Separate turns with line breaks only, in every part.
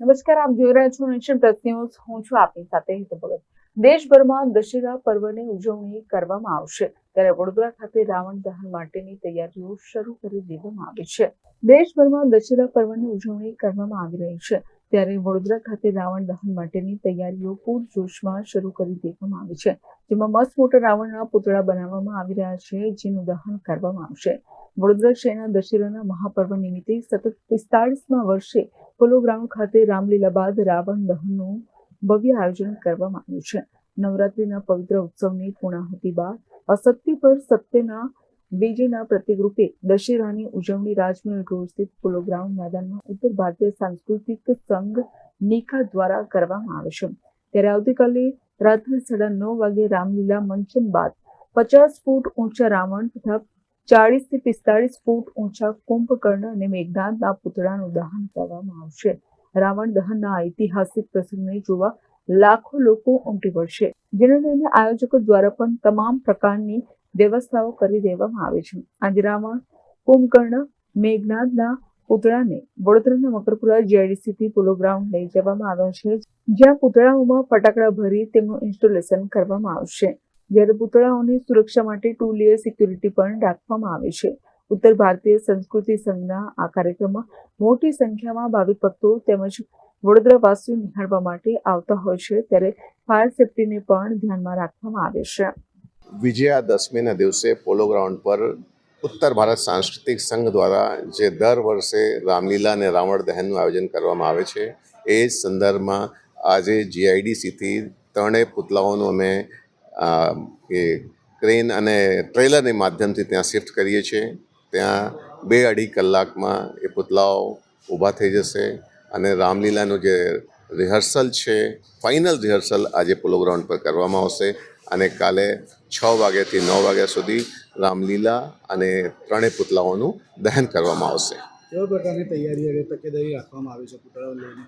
નમસ્કાર, આપ જોઈ રહ્યા છો નેશન પ્લસ ન્યૂઝ. હું છું આપની સાથે હિત ભગત. દેશભરમાં દશેરા પર્વની ઉજવણી કરવામાં આવશે. ત્યારે વડોદરા ખાતે રાવણ દહન માટેની તૈયારીઓ શરૂ કરી દેવામાં આવી છે. દેશભરમાં દશેરા પર્વની ઉજવણી કરવામાં આવી રહી છે. ત્યારે વડોદરા ખાતે રાવણ દહન માટેની તૈયારીઓ પૂરજોશમાં શરૂ કરી દેવામાં આવી છે. જેમાં મસ્ત મોટા રાવણના પુતળા બનાવવામાં આવી રહ્યા છે, જેનું દહન કરવામાં આવશે. વડોદરા શહેરના દશેરાના મહાપર્વ નિમિત્તે સતત પિસ્તાળીસમાં વર્ષે પોલો ગ્રાઉન્ડ ખાતે રામલીલા બાદ રાવણ દહનનું ભવ્ય આયોજન કરવામાં આવ્યું છે. નવરાત્રીના પવિત્ર ઉત્સવની પૂર્ણાહુતિ બાદ અસત્ય પર સત્યના વિજયના પ્રતિકરૂપે દશેરાની ઉજવણી રાજમહેલ રોડ સ્થિત પોલો ગ્રાઉન્ડ મેદાનમાં ઉત્તર ભારતીય સાંસ્કૃતિક સંઘ નિકા દ્વારા કરવામાં આવે છે. ત્યારે આવતીકાલે રાત્રે સાડા નવ વાગે રામલીલા મંચન બાદ પચાસ ફૂટ ઊંચા રાવણ તથા ચાળીસથી પિસ્તાળીસ ફૂટ ઊંચા કુંભકર્ણ અને મેઘનાથના પુતળાનું દહન કરવામાં આવશે. રાવણ દહનના ઐતિહાસિક પ્રસંગને જોવા લાખો લોકો ઉમટી પડશે. જેને લઈને આયોજકો દ્વારા પણ તમામ પ્રકારની વ્યવસ્થાઓ કરી દેવામાં આવે છે. આજે રાવણ, કુંભકર્ણ મેઘનાથના પુતળાને વડોદરાના મકરપુરા જીઆઈડીસી થી પોલો ગ્રાઉન્ડ લઈ જવામાં આવ્યા છે. જ્યાં પુતળાઓમાં ફટાકડા ભરી તેમનું ઇન્સ્ટોલેશન કરવામાં આવશે. જ્યારે પૂતળાઓની સુરક્ષા માટે ટુ લેયર સિક્યુરિટી પણ રાખવામાં આવે છે. ઉત્તર ભારતીય સંસ્કૃતિ સંઘના આ કાર્યક્રમમાં મોટી સંખ્યામાં ભાવિક ભક્તો તેમજ વડોદરા વાસીઓ નિહાળવા માટે આવતા હોય છે, ત્યારે ફાયર સેફટીને પણ ધ્યાનમાં રાખવામાં આવે છે.
વિજયાદશમીના દિવસે પોલો ગ્રાઉન્ડ પર ઉત્તર ભારત સાંસ્કૃતિક સંઘ દ્વારા જે દર વર્ષે રામલીલા અને રાવણ દહનનું આયોજન કરવામાં આવે છે, એ સંદર્ભમાં આજે જીઆઈડીસીથી ત્રણેય પુતલાઓનું અમે એ ક્રેન અને ટ્રેલરની માધ્યમથી ત્યાં શિફ્ટ કરીએ છીએ. ત્યાં બે અઢી કલાકમાં એ પુતલાઓ ઊભા થઈ જશે અને રામલીલાનું જે રિહર્સલ છે ફાઇનલ રિહર્સલ આજે પોલો ગ્રાઉન્ડ પર કરવામાં આવશે અને કાલે છ વાગ્યાથી નવ વાગ્યા સુધી રામલીલા અને ત્રણેય પુતલાઓનું દહન કરવામાં આવશે.
કેવા પ્રકારની તૈયારી તકેદારી રાખવામાં આવી છે પુતળાઓ લઈને?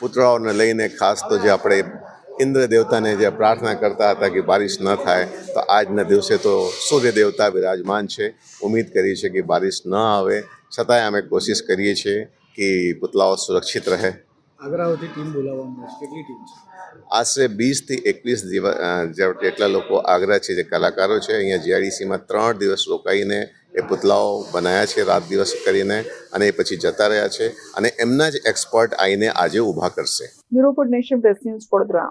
પુતળાઓને લઈને ખાસ તો જે આપણે ઇન્દ્ર દેવતાને જે પ્રાર્થના કરતા હતા કે બારિશ ન થાય તો આજના દિવસે તો સૂર્ય દેવતા વિરાજમાન છે. ઉમ્મીદ કરીએ છીએ કે બારિશ ન આવે. છતાંય અમે કોશિશ કરીએ છીએ કે પુતળાઓ સુરક્ષિત રહે.
આગ્રાઓથી ટીમ બોલાવવામાં આવી કેટલી ટીમ છે?
આશરે વીસથી એકવીસ દિવસ જેટલા લોકો આગ્રા છે જે કલાકારો છે અહીંયા જીઆઈડીસીમાં ત્રણ દિવસ રોકાઈને એ પુતલાઓ બનાવ્યા છે રાત દિવસ કરીને અને એ પછી જતા રહ્યા છે અને એમના જ એક્સપર્ટ આવીને આજે ઊભા કરશે.
Bureau for nation plus news Vadodara.